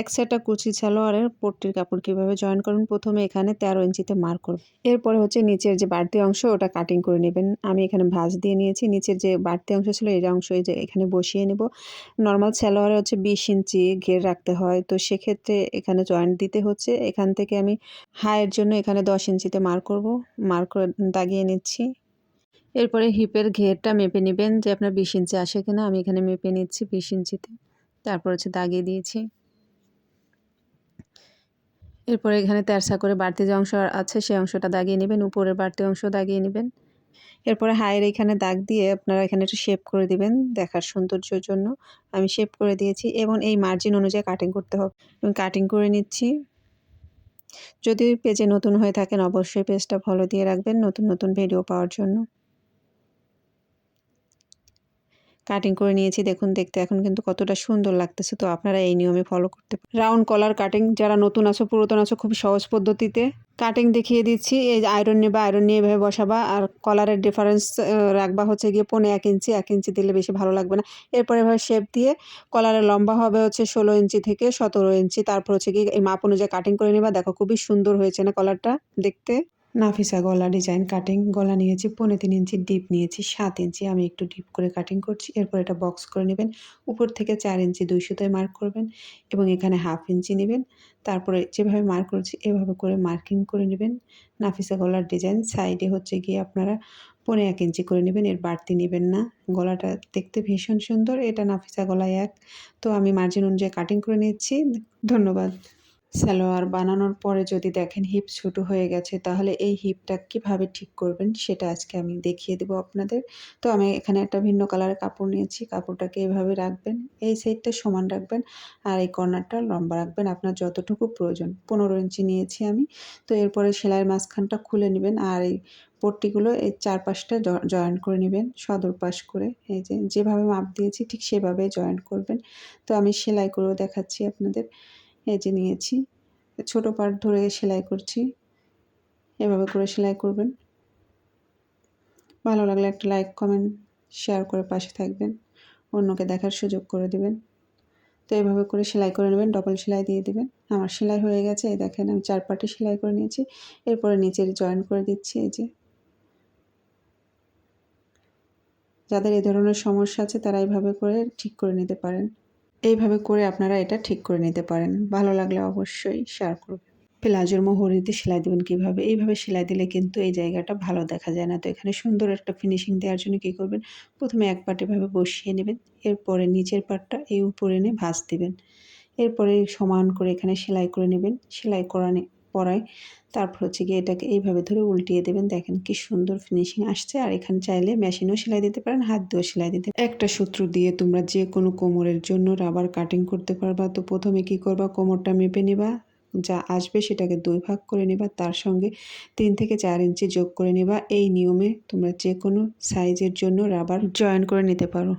এক সেটা কুচি সালোয়ারের পট্টির কাপড় কীভাবে জয়েন করবেন? প্রথমে এখানে তেরো ইঞ্চিতে মার্ক করব এরপরে হচ্ছে নিচের যে বাড়তি অংশ, ওটা কাটিং করে নেবেন। আমি এখানে ভাঁজ দিয়ে নিয়েছি। নিচের যে বাড়তি অংশ ছিল এই অংশ এই যে এখানে বসিয়ে নেব। নর্মাল সালোয়ারে হচ্ছে বিশ ইঞ্চি ঘের রাখতে হয়। তো সেক্ষেত্রে এখানে জয়েন্ট দিতে হচ্ছে। এখান থেকে আমি হাইয়ের জন্য এখানে দশ ইঞ্চিতে মার্ক করব। মার্ক দাগিয়ে নিচ্ছি। এরপরে হিপের ঘেরটা মেপে নেবেন যে আপনার বিশ ইঞ্চি আসে কিনা। আমি এখানে মেপে নিচ্ছি বিশ ইঞ্চিতে। তারপর হচ্ছে দাগিয়ে দিয়েছি। এরপরে এখানে তেরসা করে বাড়তি যে অংশ আছে সেই অংশটা দাগিয়ে নেবেন, উপরের বাড়তি অংশ দাগিয়ে নেবেন। এরপরে হায়ের এখানে দাগ দিয়ে আপনারা এখানে একটু শেপ করে দিবেন দেখার সৌন্দর্যের জন্য। আমি শেপ করে দিয়েছি এবং এই মার্জিন অনুযায়ী কাটিং করতে হবে। আমি কাটিং করে নিচ্ছি। যদি পেজে নতুন হয়ে থাকেন, অবশ্যই পেজটা ফলো দিয়ে রাখবেন নতুন নতুন ভিডিও পাওয়ার জন্য। কাটিং করে নিয়েছি। দেখুন, দেখতে এখন কিন্তু কতটা সুন্দর লাগতেছে। তো আপনারা এই নিয়মে ফলো করতে রাউন্ড কলার কাটিং যারা নতুন আছো, পুরাতন আছো, খুব সহজ পদ্ধতিতে কাটিং দেখিয়ে দিচ্ছি। এই আয়রন নেবা আয়রন নিয়ে এভাবে বসাবা। আর কলারের ডিফারেন্স রাখবা হচ্ছে গিয়ে পনে এক ইঞ্চি এক ইঞ্চি দিলে বেশি ভালো লাগবে না। এরপরে এভাবে শেপ দিয়ে কলারের লম্বা হবে হচ্ছে ষোলো ইঞ্চি থেকে সতেরো ইঞ্চি। তারপর হচ্ছে গিয়ে এই মাপ অনুযায়ী কাটিং করে নেবা। দেখো, খুবই সুন্দর হয়েছে না কলারটা দেখতে? নাফিসা গলা ডিজাইন কাটিং গলা নিয়েছি পনেরো তিন ইঞ্চি ডিপ নিয়েছি, সাত ইঞ্চি। আমি একটু ডিপ করে কাটিং করছি, এরপর এটা বক্স করে নেবেন। উপর থেকে চার ইঞ্চি দুই সুতোয় মার্ক করবেন এবং এখানে হাফ ইঞ্চি নেবেন। তারপরে যেভাবে মার্ক করছি, এভাবে করে মার্কিং করে নেবেন। নাফিসা গলার ডিজাইন সাইডে হচ্ছে গিয়ে আপনারা পনেরো এক ইঞ্চি করে নেবেন, এর বাড়তি নেবেন না। গলাটা দেখতে ভীষণ সুন্দর, এটা নাফিসা গলায় এক। তো আমি মার্জিন অনুযায়ী কাটিং করে নিচ্ছি। ধন্যবাদ। সালোয়ার বানানোর পরে যদি দেখেন হিপ ছোটো হয়ে গেছে, তাহলে এই হিপটা কীভাবে ঠিক করবেন সেটা আজকে আমি দেখিয়ে দেবো আপনাদের। তো আমি এখানে একটা ভিন্ন কালারের কাপড় নিয়েছি, কাপড়টাকে এভাবে রাখবেন, এই সাইডটা সমান রাখবেন আর এই কর্নারটা লম্বা রাখবেন আপনার যতটুকু প্রয়োজন। পনেরো ইঞ্চি নিয়েছি আমি, তো এরপরে সেলাইয়ের মাঝখানটা খুলে নেবেন আর এই পট্টিগুলো এই চারপাশটা জয়েন করে নেবেন সদর পাশ করে, এই যে যেভাবে মাপ দিয়েছি ঠিক সেভাবে জয়েন করবেন। তো আমি সেলাই করেও দেখাচ্ছি আপনাদের। যে নিয়েছি। ছোটো পার্ট ধরে সেলাই করছি। এভাবে করে সেলাই করবেন। ভালো লাগলে একটা লাইক কমেন্ট শেয়ার করে পাশে থাকবেন। অন্যকে দেখার সুযোগ করে দেবেন। তো এভাবে করে সেলাই করে নেবেন ডবল সেলাই দিয়ে দেবেন। আমার সেলাই হয়ে গেছে, এই দেখেন আমি চার পাটি সেলাই করে নিয়েছি। এরপরে নিচের জয়েন করে দিচ্ছি, এই যে। যাদের এই ধরনের সমস্যা আছে তারা এইভাবে করে ঠিক করে নিতে পারেন। এইভাবে করে আপনারা এটা ঠিক করে নিতে পারেন। ভালো লাগলে অবশ্যই শেয়ার করবেন। প্লাজোর মোহরিতে সেলাই দেবেন কীভাবে? এইভাবে সেলাই দিলে কিন্তু এই জায়গাটা ভালো দেখা যায় না। তো এখানে সুন্দর একটা ফিনিশিং দেওয়ার জন্য কী করবেন? প্রথমে এক পাট এভাবে বসিয়ে নেবেন। এরপরে নিচের পাটটা এই উপরে এনে ভাঁজ দেবেন। এরপরে সমান করে এখানে সেলাই করে নেবেন। সেলাই করা পরায়। তারপর হচ্ছে গিয়ে এটাকে এইভাবে ধরে উল্টিয়ে দেবেন। দেখেন কি সুন্দর ফিনিশিং আসছে। আর এখানে চাইলে মেশিনও সেলাই দিতে পারেন, হাত দিয়েও সেলাই দিতে একটা সূত্র দিয়ে তোমরা যে কোনো কোমরের জন্য রাবার কাটিং করতে পারবা। তো প্রথমে কি করবা? কোমরটা মেপে নেবা। যা আসবে সেটাকে দুই ভাগ করে নেবা। তার সঙ্গে তিন থেকে চার ইঞ্চি যোগ করে নেবা। এই নিয়মে তোমরা যে কোনো সাইজের জন্য রাবার জয়েন করে নিতে পারো।